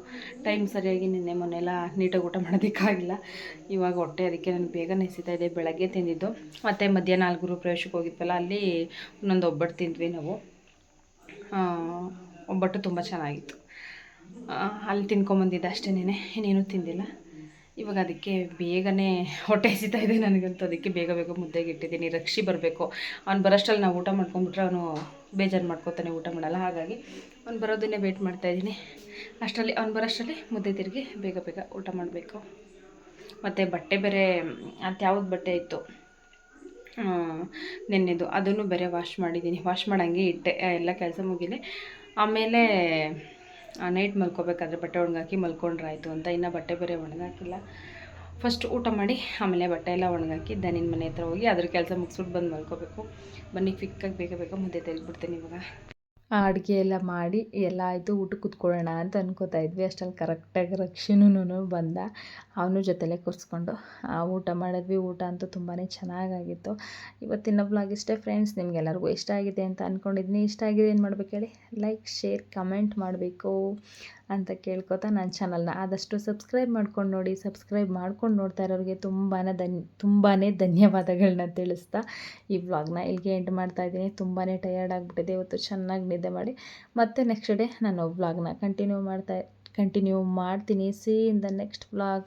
ಟೈಮ್ ಸರಿಯಾಗಿ ನಿನ್ನೆ ಮೊನ್ನೆಲ್ಲ ನೀಟಾಗಿ ಊಟ ಮಾಡೋದಕ್ಕಾಗಿಲ್ಲ ಇವಾಗ ಹೊಟ್ಟೆ ಅದಕ್ಕೆ ನಾನು ಬೇಗ ನೆಸಿತಾ ಇದೆ ಬೆಳಗ್ಗೆ ತಿಂದಿದ್ದು. ಮತ್ತು ಮಧ್ಯಾಹ್ನ ನಾಲ್ಕು ಪ್ರವೇಶಕ್ಕೆ ಹೋಗಿದ್ವಲ್ಲ, ಅಲ್ಲಿ ಒಂದೊಂದು ಒಬ್ಬಟ್ಟು ತಿಂದ್ವಿ ನಾವು. ಒಬ್ಬಟ್ಟು ತುಂಬ ಚೆನ್ನಾಗಿತ್ತು. ಅಲ್ಲಿ ತಿನ್ಕೊಂಬಂದಿದ್ದೆ ಅಷ್ಟೇ ಇನ್ನೇನು ತಿಂದಿಲ್ಲ. ಇವಾಗ ಅದಕ್ಕೆ ಬೇಗನೆ ಹೊಟ್ಟೆ ಹಸಿತಾ ಇದೆ ನನಗಂತೂ. ಅದಕ್ಕೆ ಬೇಗ ಬೇಗ ಮುದ್ದೆಗೆ ಇಟ್ಟಿದ್ದೀನಿ. ರಕ್ಷಿ ಬರಬೇಕು. ಅವ್ನು ಬರೋಷ್ಟ್ರಲ್ಲಿ ನಾವು ಊಟ ಮಾಡ್ಕೊಂಬಿಟ್ರೆ ಅವನು ಬೇಜಾರು ಮಾಡ್ಕೊತಾನೆ ಊಟ ಮಾಡಲ್ಲ. ಹಾಗಾಗಿ ಅವ್ನು ಬರೋದನ್ನೇ ವೆಯ್ಟ್ ಮಾಡ್ತಾಯಿದ್ದೀನಿ ಅಷ್ಟರಲ್ಲಿ ಅವ್ನು ಬರೋಷ್ಟರಲ್ಲಿ ಮುದ್ದೆ ತಿರುಗಿ ಬೇಗ ಬೇಗ ಊಟ ಮಾಡಬೇಕು. ಮತ್ತು ಬಟ್ಟೆ ಬೇರೆ, ಅದು ಯಾವ್ದು ಬಟ್ಟೆ ಇತ್ತು? ನೆನ್ನೆದು. ಅದನ್ನು ಬೇರೆ ವಾಶ್ ಮಾಡಿದ್ದೀನಿ. ವಾಶ್ ಮಾಡಂಗೆ ಇಟ್ಟೆ. ಎಲ್ಲ ಕೆಲಸ ಮುಗಿದೆ ಆಮೇಲೆ ನೈಟ್ ಮಲ್ಕೋಬೇಕಾದ್ರೆ ಬಟ್ಟೆ ಒಣಗಾಕಿ ಮಲ್ಕೊಂಡ್ರಾಯ್ತು ಅಂತ. ಇನ್ನು ಬಟ್ಟೆ ಬೇರೆ ಒಣಗಾಕಿಲ್ಲ. ಫಸ್ಟ್ ಊಟ ಮಾಡಿ, ಆಮೇಲೆ ಬಟ್ಟೆ ಎಲ್ಲ ಒಣಗಾಕಿ ದನಿನ ಮನೆ ಹತ್ರ ಹೋಗಿ ಅದ್ರ ಕೆಲಸ ಮುಗಿಸ್ಬಿಟ್ಟು ಬಂದು ಮಲ್ಕೋಬೇಕು. ಬನ್ನಿ ಫಿಕ್ಕಾಗಿ ಬೇಗ ಬೇಗ ಮುದ್ದೆ ತೆಗೆದ್ಬಿಡ್ತೀನಿ ಇವಾಗ. ಅಡುಗೆ ಎಲ್ಲ ಮಾಡಿ ಎಲ್ಲ ಆಯಿತು, ಊಟಕ್ಕೆ ಕುತ್ಕೊಳ್ಳೋಣ ಅಂತ ಅನ್ಕೋತಾ ಇದ್ವಿ. ಅಷ್ಟರಲ್ಲಿ ಕರೆಕ್ಟಾಗಿ ರಕ್ಷಣೂ ಬಂದ. ಅವನು ಜೊತೆಲೇ ಕೂರಿಸ್ಕೊಂಡು ಊಟ ಮಾಡಿದ್ವಿ. ಊಟ ಅಂತೂ ತುಂಬಾ ಚೆನ್ನಾಗಾಗಿತ್ತು. ಇವತ್ತಿನ ಬ್ಲಾಗ್ ಇಷ್ಟೇ ಫ್ರೆಂಡ್ಸ್ ನಿಮ್ಗೆಲ್ಲರಿಗೂ ಇಷ್ಟ ಆಗಿದೆ ಅಂತ ಅಂದ್ಕೊಂಡಿದ್ದೀನಿ ಇಷ್ಟ ಆಗಿದೆ ಏನು ಮಾಡ್ಬೇಕು ಹೇಳಿ? ಲೈಕ್ ಶೇರ್ ಕಮೆಂಟ್ ಮಾಡಬೇಕು. ಅಂತ ಕೇಳ್ಕೊತಾ ನನ್ನ ಚಾನಲ್ನ ಆದಷ್ಟು ಸಬ್ಸ್ಕ್ರೈಬ್ ಮಾಡ್ಕೊಂಡು ನೋಡಿ, ಸಬ್ಸ್ಕ್ರೈಬ್ ಮಾಡ್ಕೊಂಡು ನೋಡ್ತಾ ಇರೋರಿಗೆ ತುಂಬಾ ಧನ್ ತುಂಬಾ ಧನ್ಯವಾದಗಳನ್ನ ತಿಳಿಸ್ತಾ ಈ ವ್ಲಾಗ್ನ ಇಲ್ಲಿಗೆ ಎಂಡ್ ಮಾಡ್ತಾ ಇದ್ದೀನಿ. ತುಂಬಾ ಟಯರ್ಡ್ ಆಗಿಬಿಟ್ಟಿದೆ ಇವತ್ತು, ಚೆನ್ನಾಗಿ ನಿದ್ದೆ ಮಾಡಿ. ಮತ್ತೆ ನೆಕ್ಸ್ಟ್ ಡೇ ನಾನು ವ್ಲಾಗ್ನ ಕಂಟಿನ್ಯೂ ಮಾಡ್ತಾ ಕಂಟಿನ್ಯೂ ಮಾಡ್ತೀನಿ. See in the next vlog